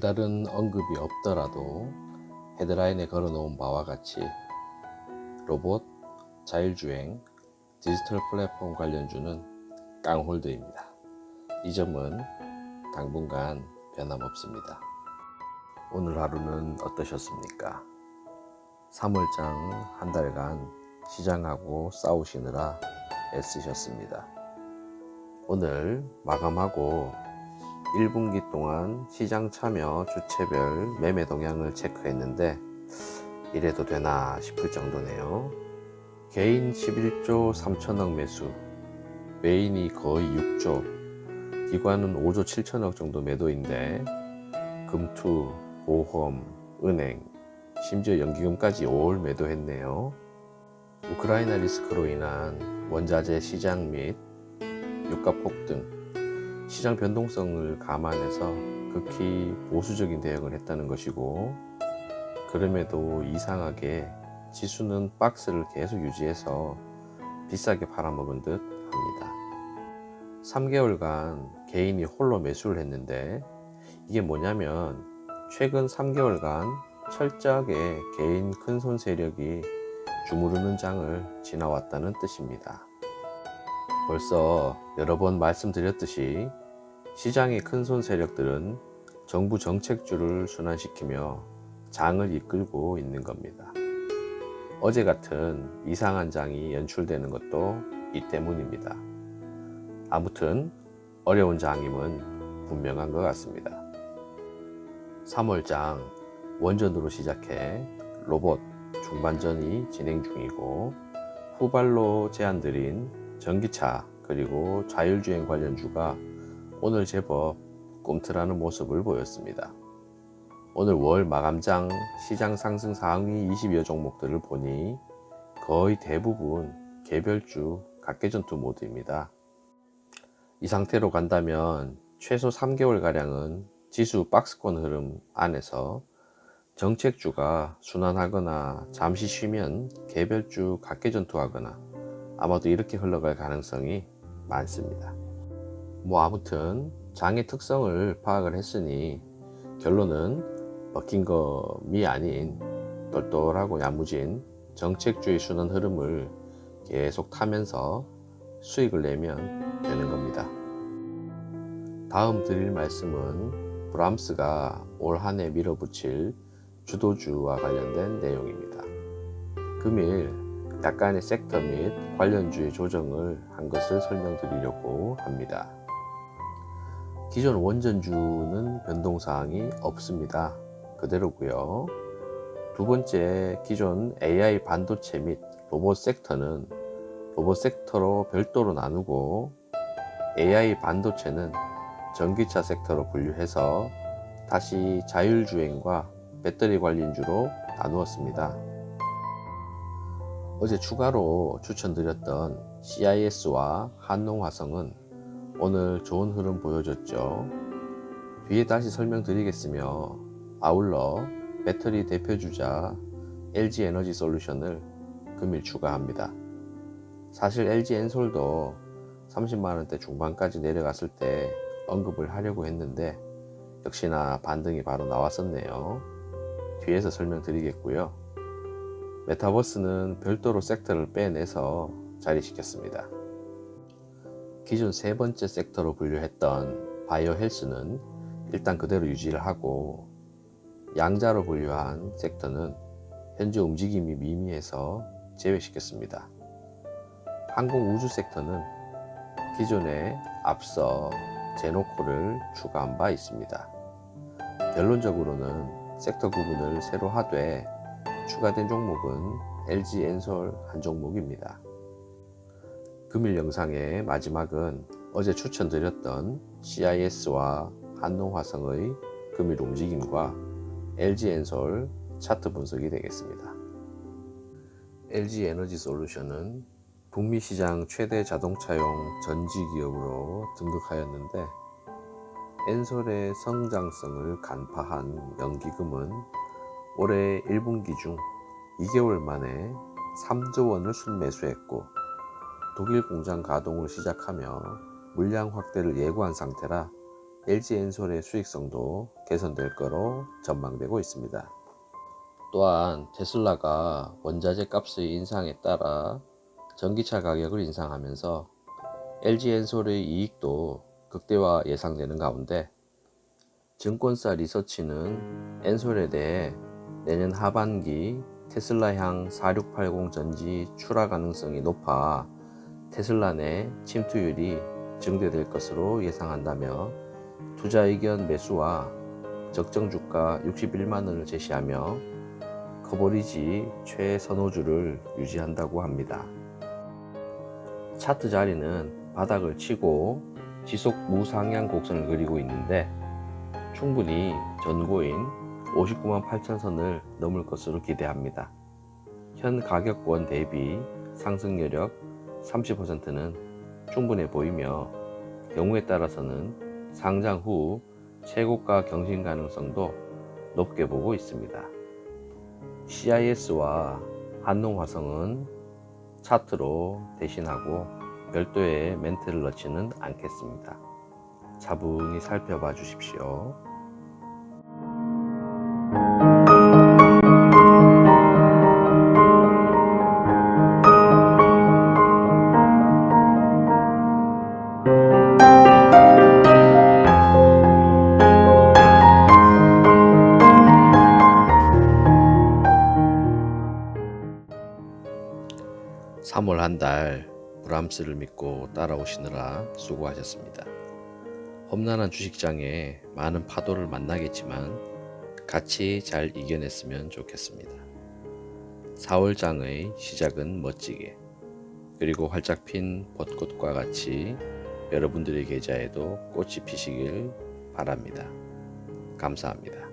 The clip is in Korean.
별다른 언급이 없더라도 헤드라인에 걸어놓은 바와 같이 로봇, 자율주행, 디지털 플랫폼 관련주는 깡홀드입니다. 이 점은 당분간 변함없습니다. 오늘 하루는 어떠셨습니까? 3월장 한 달간 시장하고 싸우시느라 애쓰셨습니다. 오늘 마감하고 1분기 동안 시장 참여 주체별 매매 동향을 체크했는데 이래도 되나 싶을 정도네요. 개인 11조 3천억 매수, 메인이 거의 6조, 기관은 5조 7천억 정도 매도인데 금투, 보험, 은행, 심지어 연기금까지 5월 매도했네요. 우크라이나 리스크로 인한 원자재 시장 및 유가 폭등, 시장 변동성을 감안해서 극히 보수적인 대응을 했다는 것이고 그럼에도 이상하게 지수는 박스를 계속 유지해서 비싸게 팔아먹은 듯 합니다. 3개월간 개인이 홀로 매수를 했는데 이게 뭐냐면 최근 3개월간 철저하게 개인 큰손 세력이 주무르는 장을 지나왔다는 뜻입니다. 벌써 여러 번 말씀드렸듯이 시장의 큰 손 세력들은 정부 정책주를 순환시키며 장을 이끌고 있는 겁니다. 어제 같은 이상한 장이 연출되는 것도 이 때문입니다. 아무튼 어려운 장임은 분명한 것 같습니다. 3월장 원전으로 시작해 로봇 중반전이 진행 중이고 후발로 제안드린 전기차 그리고 자율주행 관련주가 오늘 제법 꿈틀하는 모습을 보였습니다. 오늘 월 마감장 시장 상승 상위 20여 종목들을 보니 거의 대부분 개별주 각계전투 모드입니다. 이 상태로 간다면 최소 3개월가량은 지수 박스권 흐름 안에서 정책주가 순환하거나 잠시 쉬면 개별주 각계전투하거나 아마도 이렇게 흘러갈 가능성이 많습니다. 뭐 아무튼 장의 특성을 파악을 했으니 결론은 먹힌 검이 아닌 똘똘하고 야무진 정책주의 순환 흐름을 계속 타면서 수익을 내면 되는 겁니다. 다음 드릴 말씀은 브람스가 올 한 해 밀어붙일 주도주와 관련된 내용입니다. 금일 약간의 섹터 및 관련주의 조정을 한 것을 설명드리려고 합니다. 기존 원전주는 변동사항이 없습니다. 그대로고요. 두 번째, 기존 AI 반도체 및 로봇 섹터는 로봇 섹터로 별도로 나누고 AI 반도체는 전기차 섹터로 분류해서 다시 자율주행과 배터리 관련주로 나누었습니다. 어제 추가로 추천드렸던 CIS와 한농화성은 오늘 좋은 흐름 보여줬죠. 뒤에 다시 설명드리겠으며 아울러 배터리 대표주자 LG 에너지 솔루션을 금일 추가합니다. 사실 LG 엔솔도 30만원대 중반까지 내려갔을 때 언급을 하려고 했는데 역시나 반등이 바로 나왔었네요. 뒤에서 설명드리겠고요. 메타버스는 별도로 섹터를 빼내서 자리시켰습니다. 기존 세 번째 섹터로 분류했던 바이오 헬스는 일단 그대로 유지를 하고 양자로 분류한 섹터는 현재 움직임이 미미해서 제외시켰습니다. 항공 우주 섹터는 기존에 앞서 제노코를 추가한 바 있습니다. 결론적으로는 섹터 구분을 새로 하되 추가된 종목은 LG 엔솔 한 종목입니다. 금일 영상의 마지막은 어제 추천드렸던 CIS와 한농화성의 금일 움직임과 LG 엔솔 차트 분석이 되겠습니다. LG 에너지 솔루션은 북미 시장 최대 자동차용 전지 기업으로 등극하였는데 엔솔의 성장성을 간파한 연기금은 올해 1분기 중 2개월 만에 3조 원을 순매수했고 독일 공장 가동을 시작하며 물량 확대를 예고한 상태라 LG 엔솔의 수익성도 개선될 거로 전망되고 있습니다. 또한 테슬라가 원자재 값의 인상에 따라 전기차 가격을 인상하면서 LG 엔솔의 이익도 극대화 예상되는 가운데 증권사 리서치는 엔솔에 대해 내년 하반기 테슬라향 4680 전지 출하 가능성이 높아 테슬라 내 침투율이 증대될 것으로 예상한다며 투자 의견 매수와 적정 주가 61만 원을 제시하며 커버리지 최선호주를 유지한다고 합니다. 차트 자리는 바닥을 치고 지속 무상향 곡선을 그리고 있는데 충분히 전고인 59만 8천 선을 넘을 것으로 기대합니다. 현 가격권 대비 상승 여력 30%는 충분해 보이며 경우에 따라서는 상장 후 최고가 경신 가능성도 높게 보고 있습니다. CIS와 한농화성은 차트로 대신하고 별도의 멘트를 넣지는 않겠습니다. 차분히 살펴봐 주십시오. 삼월 한 달 브람스를 믿고 따라오시느라 수고하셨습니다. 험난한 주식장에 많은 파도를 만나겠지만 같이 잘 이겨냈으면 좋겠습니다. 4월장의 시작은 멋지게 그리고 활짝 핀 벚꽃과 같이 여러분들의 계좌에도 꽃이 피시길 바랍니다. 감사합니다.